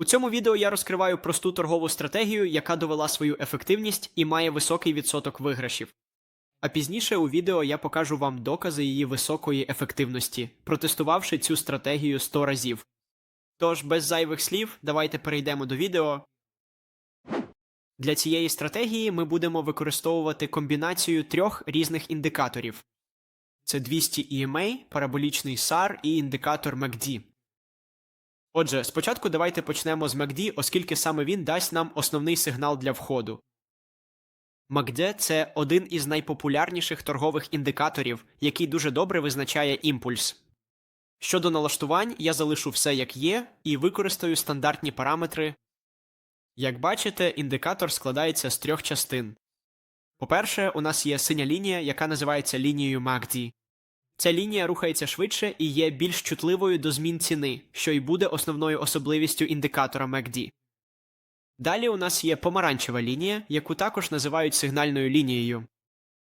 У цьому відео я розкриваю просту торгову стратегію, яка довела свою ефективність і має високий відсоток виграшів. А пізніше у відео я покажу вам докази її високої ефективності, протестувавши цю стратегію 100 разів. Тож, без зайвих слів, давайте перейдемо до відео. Для цієї стратегії ми будемо використовувати комбінацію трьох різних індикаторів: це 200 EMA, параболічний SAR і індикатор MACD. Отже, спочатку давайте почнемо з MACD, оскільки саме він дасть нам основний сигнал для входу. MACD – це один із найпопулярніших торгових індикаторів, який дуже добре визначає імпульс. Щодо налаштувань, я залишу все як є і використаю стандартні параметри. Як бачите, індикатор складається з трьох частин. По-перше, у нас є синя лінія, яка називається лінією MACD. Ця лінія рухається швидше і є більш чутливою до змін ціни, що й буде основною особливістю індикатора MACD. Далі у нас є помаранчева лінія, яку також називають сигнальною лінією.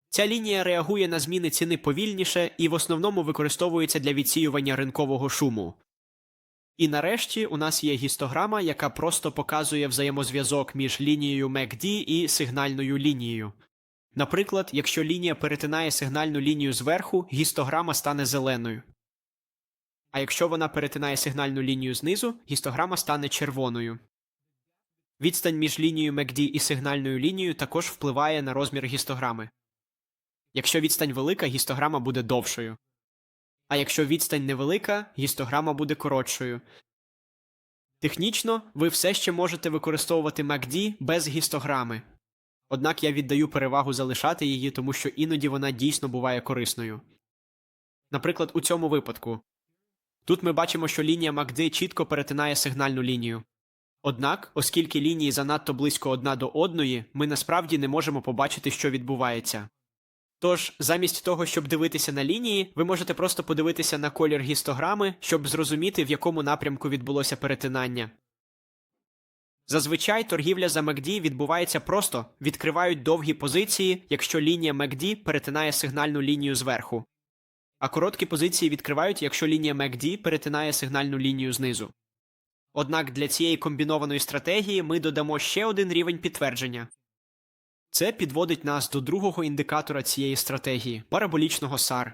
Ця лінія реагує на зміни ціни повільніше і в основному використовується для відсіювання ринкового шуму. І нарешті у нас є гістограма, яка просто показує взаємозв'язок між лінією MACD і сигнальною лінією. Наприклад, якщо лінія перетинає сигнальну лінію зверху, гістограма стане зеленою. А якщо вона перетинає сигнальну лінію знизу, гістограма стане червоною. Відстань між лінією MACD і сигнальною лінією також впливає на розмір гістограми. Якщо відстань велика, гістограма буде довшою. А якщо відстань невелика, гістограма буде коротшою. Технічно, ви все ще можете використовувати MACD без гістограми. Однак я віддаю перевагу залишати її, тому що іноді вона дійсно буває корисною. Наприклад, у цьому випадку. Тут ми бачимо, що лінія MACD чітко перетинає сигнальну лінію. Однак, оскільки лінії занадто близько одна до одної, ми насправді не можемо побачити, що відбувається. Тож, замість того, щоб дивитися на лінії, ви можете просто подивитися на колір гістограми, щоб зрозуміти, в якому напрямку відбулося перетинання. Зазвичай торгівля за MACD відбувається просто відкривають довгі позиції, якщо лінія MACD перетинає сигнальну лінію зверху, а короткі позиції відкривають, якщо лінія MACD перетинає сигнальну лінію знизу. Однак для цієї комбінованої стратегії ми додамо ще один рівень підтвердження. Це підводить нас до другого індикатора цієї стратегії параболічного SAR.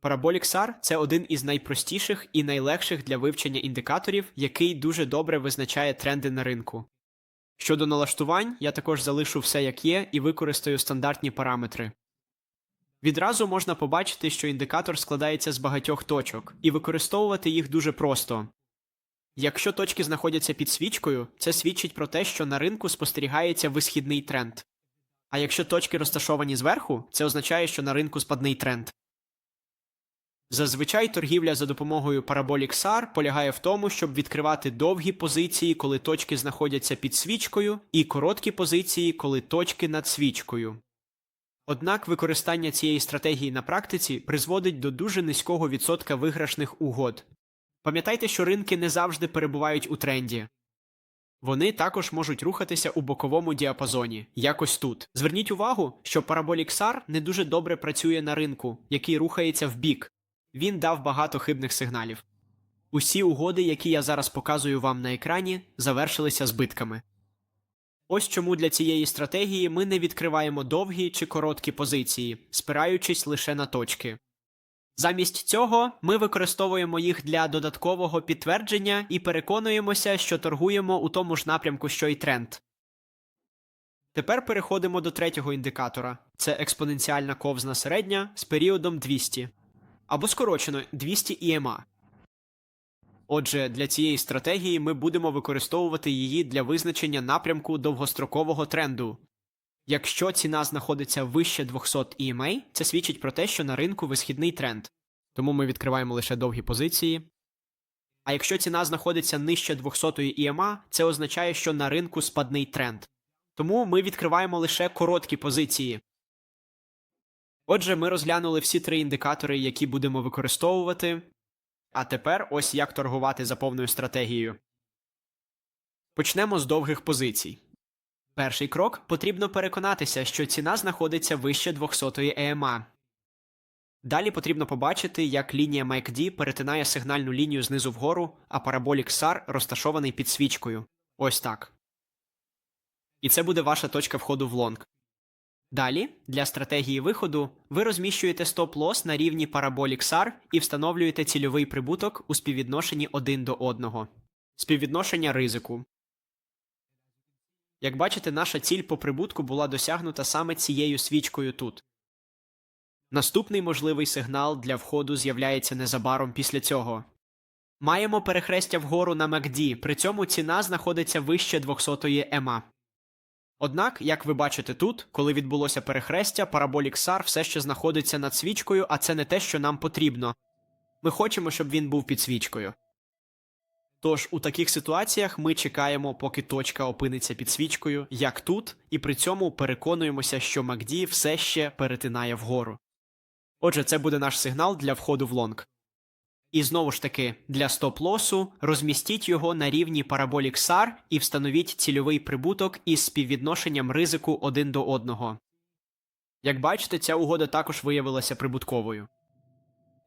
Параболік SAR – це один із найпростіших і найлегших для вивчення індикаторів, який дуже добре визначає тренди на ринку. Щодо налаштувань, я також залишу все як є і використаю стандартні параметри. Відразу можна побачити, що індикатор складається з багатьох точок, і використовувати їх дуже просто. Якщо точки знаходяться під свічкою, це свідчить про те, що на ринку спостерігається висхідний тренд. А якщо точки розташовані зверху, це означає, що на ринку спадний тренд. Зазвичай торгівля за допомогою Parabolic SAR полягає в тому, щоб відкривати довгі позиції, коли точки знаходяться під свічкою, і короткі позиції, коли точки над свічкою. Однак використання цієї стратегії на практиці призводить до дуже низького відсотка виграшних угод. Пам'ятайте, що ринки не завжди перебувають у тренді. Вони також можуть рухатися у боковому діапазоні, якось тут. Зверніть увагу, що Parabolic SAR не дуже добре працює на ринку, який рухається в бік. Він дав багато хибних сигналів. Усі угоди, які я зараз показую вам на екрані, завершилися збитками. Ось чому для цієї стратегії ми не відкриваємо довгі чи короткі позиції, спираючись лише на точки. Замість цього ми використовуємо їх для додаткового підтвердження і переконуємося, що торгуємо у тому ж напрямку, що й тренд. Тепер переходимо до третього індикатора це експоненціальна ковзна середня з періодом 200 або скорочено 200 EMA. Отже, для цієї стратегії ми будемо використовувати її для визначення напрямку довгострокового тренду. Якщо ціна знаходиться вище 200 EMA, це свідчить про те, що на ринку висхідний тренд. Тому ми відкриваємо лише довгі позиції. А якщо ціна знаходиться нижче 200 EMA, це означає, що на ринку спадний тренд. Тому ми відкриваємо лише короткі позиції. Отже, ми розглянули всі три індикатори, які будемо використовувати. А тепер ось як торгувати за повною стратегією. Почнемо з довгих позицій. Перший крок потрібно переконатися, що ціна знаходиться вище 200 EMA. Далі потрібно побачити, як лінія MACD перетинає сигнальну лінію знизу вгору, а параболік SAR розташований під свічкою. Ось так. І це буде ваша точка входу в лонг. Далі, для стратегії виходу, ви розміщуєте стоп-лос на рівні параболік SAR і встановлюєте цільовий прибуток у співвідношенні 1 до 1. Співвідношення ризику. Як бачите, наша ціль по прибутку була досягнута саме цією свічкою тут. Наступний можливий сигнал для входу з'являється незабаром після цього. Маємо перехрестя вгору на MACD, при цьому ціна знаходиться вище 200-ї ЕМА. Однак, як ви бачите тут, коли відбулося перехрестя, параболік SAR все ще знаходиться над свічкою, а це не те, що нам потрібно. Ми хочемо, щоб він був під свічкою. Тож у таких ситуаціях ми чекаємо, поки точка опиниться під свічкою, як тут, і при цьому переконуємося, що MACD все ще перетинає вгору. Отже, це буде наш сигнал для входу в лонг. І знову ж таки, для стоп-лосу розмістіть його на рівні параболік SAR і встановіть цільовий прибуток із співвідношенням ризику один до одного. Як бачите, ця угода також виявилася прибутковою.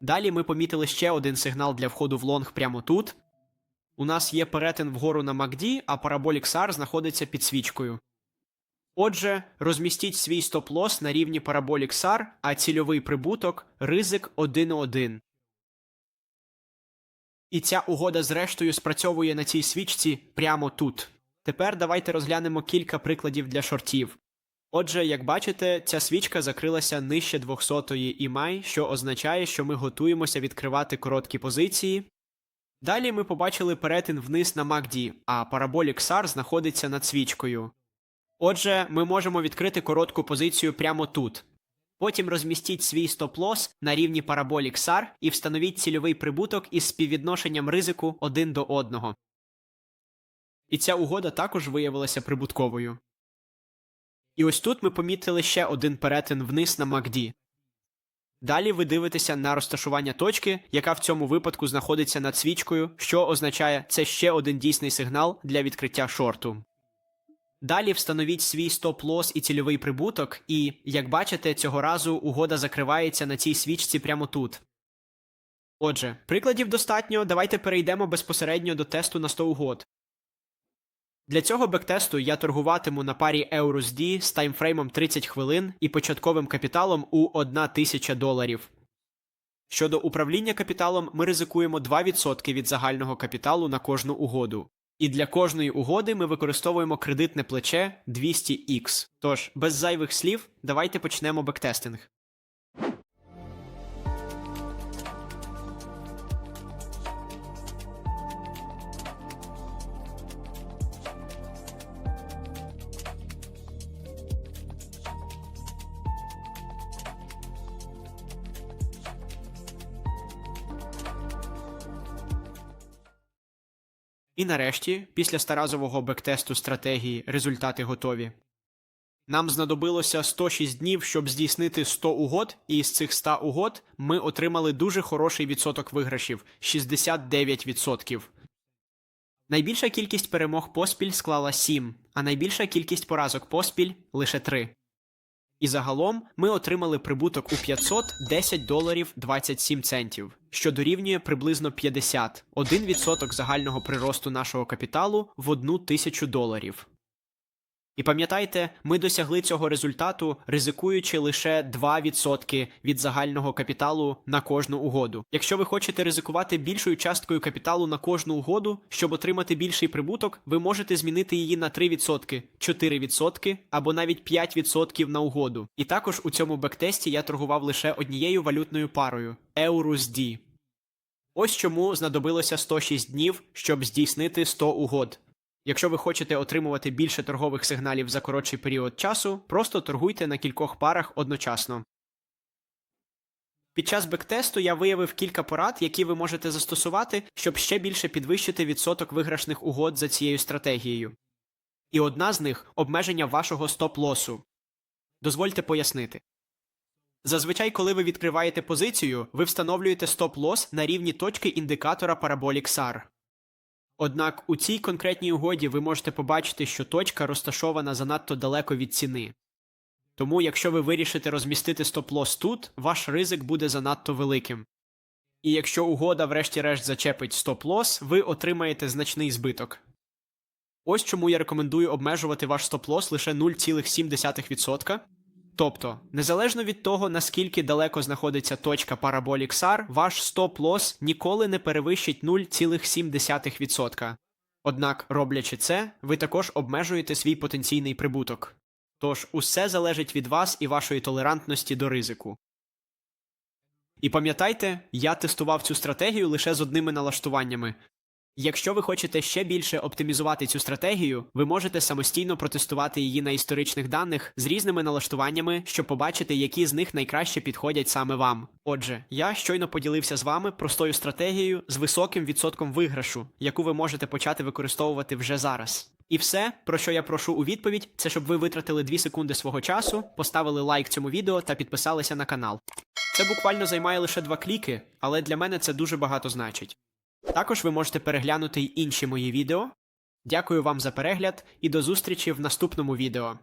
Далі ми помітили ще один сигнал для входу в лонг прямо тут. У нас є перетин вгору на MACD, а параболік SAR знаходиться під свічкою. Отже, розмістіть свій стоп-лос на рівні параболік SAR, а цільовий прибуток ризик 1,1. І ця угода зрештою спрацьовує на цій свічці прямо тут. Тепер давайте розглянемо кілька прикладів для шортів. Отже, як бачите, ця свічка закрилася нижче 200-ї імай, що означає, що ми готуємося відкривати короткі позиції. Далі ми побачили перетин вниз на MACD, а параболік SAR знаходиться над свічкою. Отже, ми можемо відкрити коротку позицію прямо тут. Потім розмістіть свій стоп-лос на рівні параболік SAR і встановіть цільовий прибуток із співвідношенням ризику 1 до 1. І ця угода також виявилася прибутковою. І ось тут ми помітили ще один перетин вниз на MACD. Далі ви дивитеся на розташування точки, яка в цьому випадку знаходиться над свічкою, що означає це ще один дійсний сигнал для відкриття шорту. Далі встановіть свій стоп-лос і цільовий прибуток, і, як бачите, цього разу угода закривається на цій свічці прямо тут. Отже, прикладів достатньо, давайте перейдемо безпосередньо до тесту на 100 угод. Для цього бектесту я торгуватиму на парі EURUSD з таймфреймом 30 хвилин і початковим капіталом у 1000 доларів. Щодо управління капіталом, ми ризикуємо 2% від загального капіталу на кожну угоду. І для кожної угоди ми використовуємо кредитне плече 200X. Тож, без зайвих слів, давайте почнемо бектестинг. І нарешті, після старазового бектесту стратегії результати готові. Нам знадобилося 106 днів, щоб здійснити 100 угод, і з цих 100 угод ми отримали дуже хороший відсоток виграшів 69%. Найбільша кількість перемог поспіль склала 7, а найбільша кількість поразок поспіль лише 3. І загалом ми отримали прибуток у 510 доларів 27 центів, що дорівнює приблизно 50, 1% загального приросту нашого капіталу в 1 тисячу доларів. І пам'ятайте, ми досягли цього результату, ризикуючи лише 2% від загального капіталу на кожну угоду. Якщо ви хочете ризикувати більшою часткою капіталу на кожну угоду, щоб отримати більший прибуток, ви можете змінити її на 3%, 4% або навіть 5% на угоду. І також у цьому бектесті я торгував лише однією валютною парою EURUSD. Ось чому знадобилося 106 днів, щоб здійснити 100 угод. Якщо ви хочете отримувати більше торгових сигналів за коротший період часу, просто торгуйте на кількох парах одночасно. Під час бектесту я виявив кілька порад, які ви можете застосувати, щоб ще більше підвищити відсоток виграшних угод за цією стратегією. І одна з них обмеження вашого стоп-лосу. Дозвольте пояснити. Зазвичай, коли ви відкриваєте позицію, ви встановлюєте стоп-лос на рівні точки індикатора Parabolic SAR. Однак у цій конкретній угоді ви можете побачити, що точка розташована занадто далеко від ціни. Тому, якщо ви вирішите розмістити стоп-лос тут, ваш ризик буде занадто великим. І якщо угода врешті-решт зачепить стоп-лос, ви отримаєте значний збиток. Ось чому я рекомендую обмежувати ваш стоп-лос лише 0,7%. Тобто, незалежно від того, наскільки далеко знаходиться точка Parabolic SAR, ваш стоп-лос ніколи не перевищить 0,7%. Однак, роблячи це, ви також обмежуєте свій потенційний прибуток. Тож усе залежить від вас і вашої толерантності до ризику. І пам'ятайте, я тестував цю стратегію лише з одними налаштуваннями. Якщо ви хочете ще більше оптимізувати цю стратегію, ви можете самостійно протестувати її на історичних даних з різними налаштуваннями, щоб побачити, які з них найкраще підходять саме вам. Отже, я щойно поділився з вами простою стратегією з високим відсотком виграшу, яку ви можете почати використовувати вже зараз. І все, про що я прошу у відповідь, це щоб ви витратили 2 секунди свого часу, поставили лайк цьому відео та підписалися на канал. Це буквально займає лише два кліки, але для мене це дуже багато значить. Також ви можете переглянути й інші мої відео. Дякую вам за перегляд і до зустрічі в наступному відео.